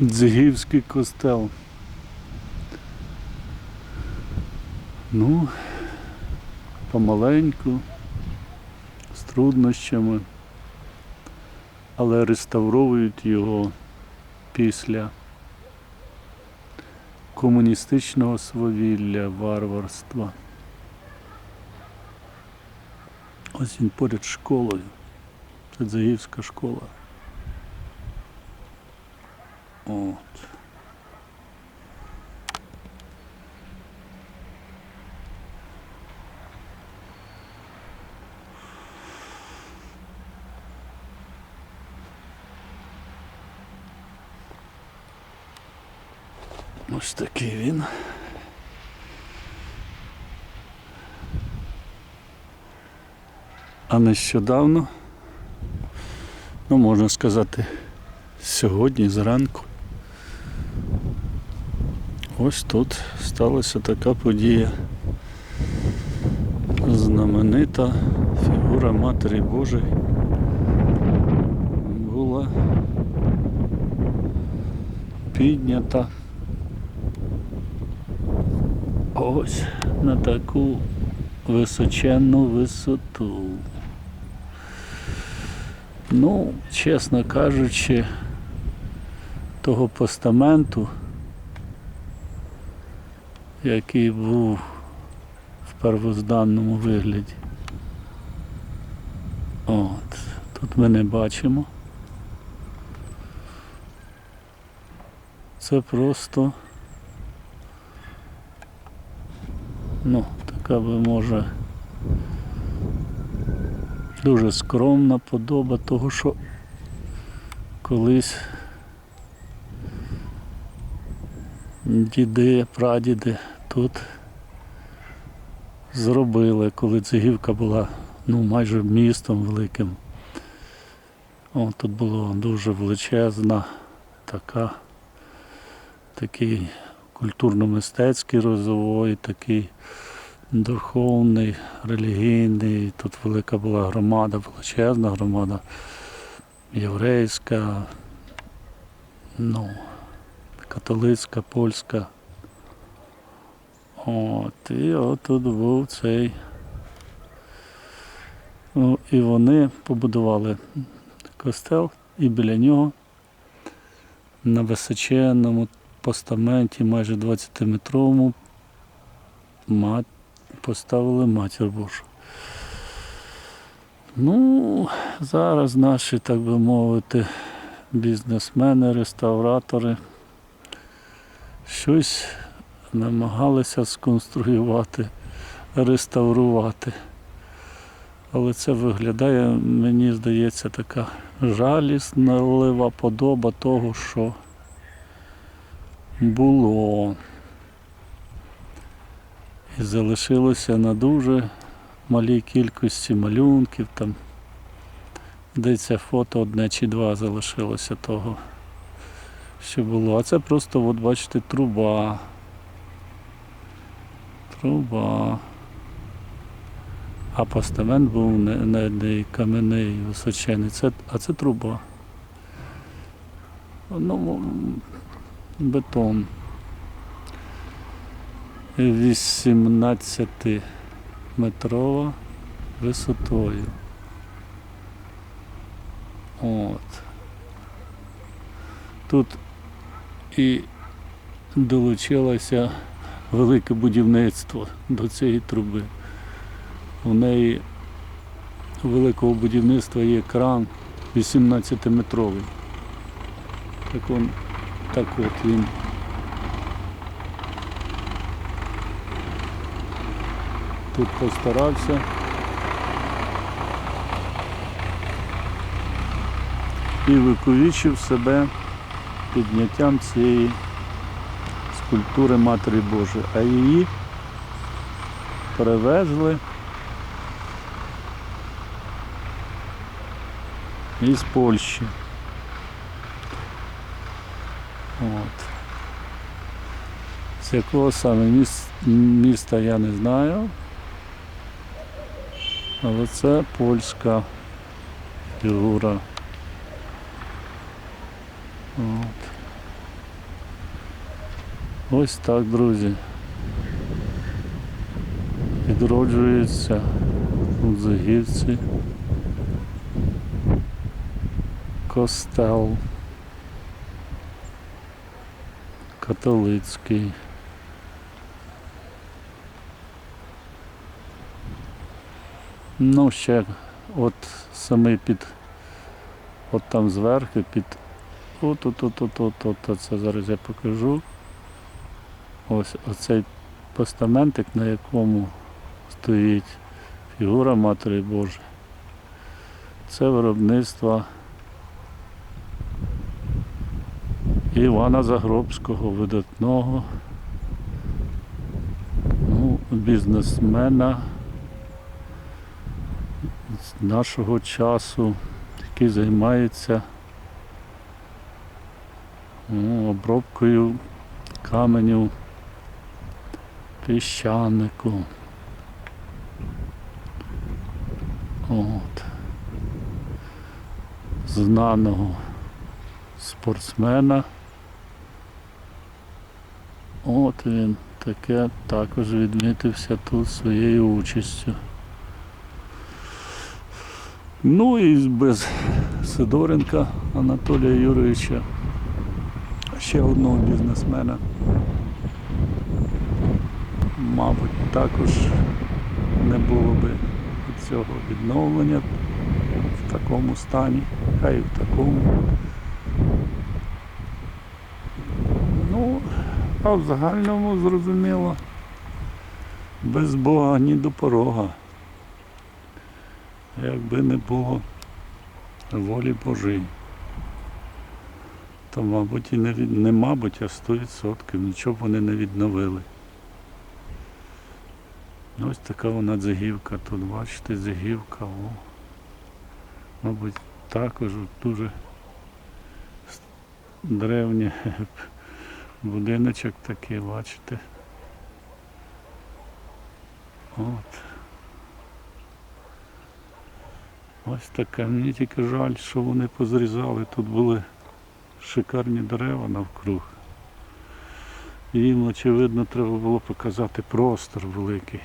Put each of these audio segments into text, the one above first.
Дзигівський костел. Ну, помаленьку, з труднощами, але реставровують його після комуністичного свавілля, варварства. Ось він поряд з школою. Це Дзигівська школа. От. Ось такий він. А нещодавно, ну можна сказати, сьогодні зранку. Ось тут сталася така подія. Знаменита фігура Матері Божої була піднята ось на таку височенну висоту. Ну, чесно кажучи, того постаменту, який був в первозданному вигляді. От, тут ми не бачимо. Це просто ну, така би може дуже скромна подоба того, що колись діди, прадіди тут зробили, коли Цигівка була ну, майже містом великим. О, тут було дуже величезна така, такий культурно-мистецький розовий, такий духовний, релігійний. Тут велика була громада, величезна громада, єврейська, ну, католицька, польська. От, і от тут був цей. Ну, і вони побудували костел і біля нього на височенному постаменті, майже 20-метровому, мат, поставили матір Божу. Ну, зараз наші, так би мовити, бізнесмени, реставратори щось намагалися сконструювати, реставрувати. Але це виглядає, мені здається, така жаліснолива подоба того, що було. І залишилося на дуже малій кількості малюнків. Там здається, фото одне чи два залишилося того, що було. А це просто, от бачите, труба. Труба. А постамент був не, не, не кам'яний, височений. Це, а це труба. Ну, бетон. 18-метрова висотою. От. Тут і долучилося велике будівництво до цієї труби. У неї у великого будівництва є кран 18-метровий. Так, он, так от він. Тут постарався. І виковічив себе підняттям цієї скульптури Матері Божої, а її привезли із Польщі. От. З якого саме міс- міста я не знаю. Але це польська фігура. От. Ось так, друзі. Відроджується у Загірці костел католицький. Ну, ще от самий під, от там зверху, під от от от от от, от, от це зараз я покажу. Ось оцей постаментик, на якому стоїть фігура Матері Божої. Це виробництво Івана Загробського, видатного ну, бізнесмена з нашого часу, який займається ну, обробкою каменів піщанику. От. Знаного спортсмена. От він таке також відмітився тут своєю участю. Ну і без Сидоренка Анатолія Юрійовича, ще одного бізнесмена. Мабуть, також не було би цього відновлення в такому стані, хай в такому. Ну, а в загальному зрозуміло, без Бога ні до порога. Якби не було волі Божої, то, мабуть, і не, не мабуть, а 100% нічого вони не відновили. Ось така вона дзигівка тут, бачите, дзигівка, о. Мабуть, також дуже древній будиночок такий, бачите. От. Ось таке. Мені тільки жаль, що вони позрізали. Тут були шикарні дерева навкруг. Їм, очевидно, треба було показати простор великий.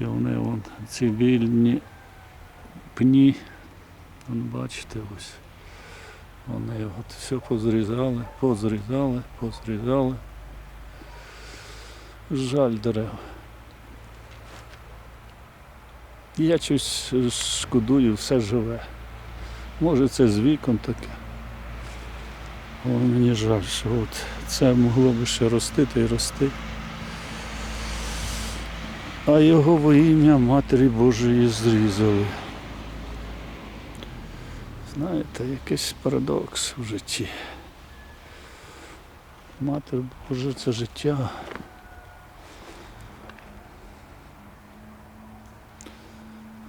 І вони вон, ці вільні пні, вон, бачите, ось. Вони от все позрізали, позрізали, позрізали. Жаль дерев. Я щось шкодую, все живе. Може це з віком таке. Але мені жаль, що от це могло би ще ростити і рости. А його во ім'я Матері Божої зрізали. Знаєте, якийсь парадокс в житті. Матір Божа це життя.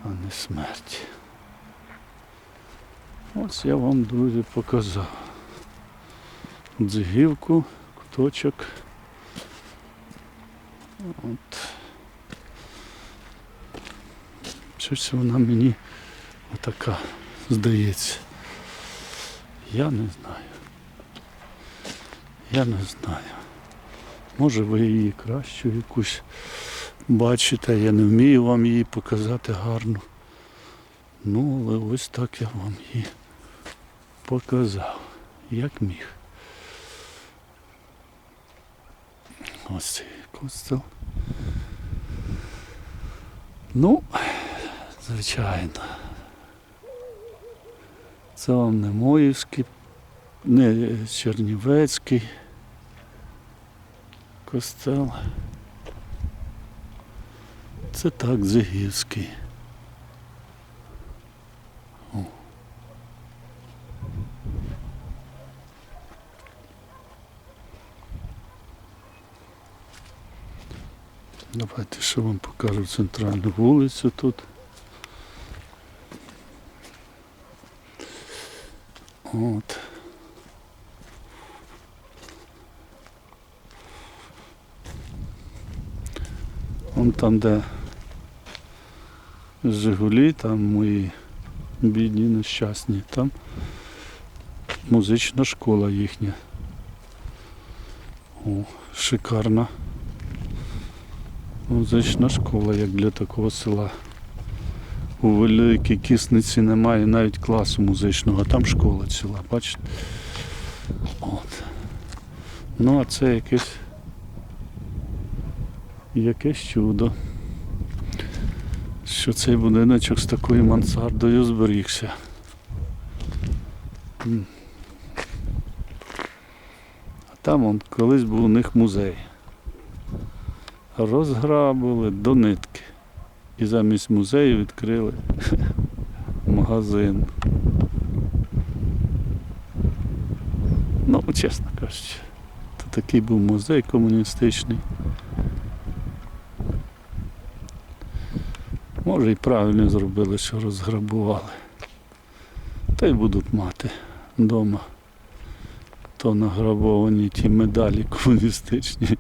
А не смерть. Ось я вам, друзі, показав. Дзигівку, куточок. От. Щось вона мені отака здається. Я не знаю. Я не знаю. Може ви її кращу якусь бачите, я не вмію вам її показати гарно. Ну, але ось так я вам її показав, як міг. Ось цей костел. Ну, звичайно. Це вам не Моївський, не Чернівецький костел. Це так, Зигівський. Давайте ще вам покажу центральну вулицю тут. От. Вон там, де Жигулі, там мої бідні нещасні, там музична школа їхня. О, шикарна. Музична школа, як для такого села. У великій кисниці немає навіть класу музичного, а там школа ціла, бачите? От. Ну, а це якесь якесь чудо. Що цей будиночок з такою мансардою зберігся. А там он, колись був у них музей. Розграбили до нитки. І замість музею відкрили магазин. Ну, чесно кажучи, то такий був музей комуністичний. Може і правильно зробили, що розграбували. Та й будуть мати вдома. То награбовані ті медалі комуністичні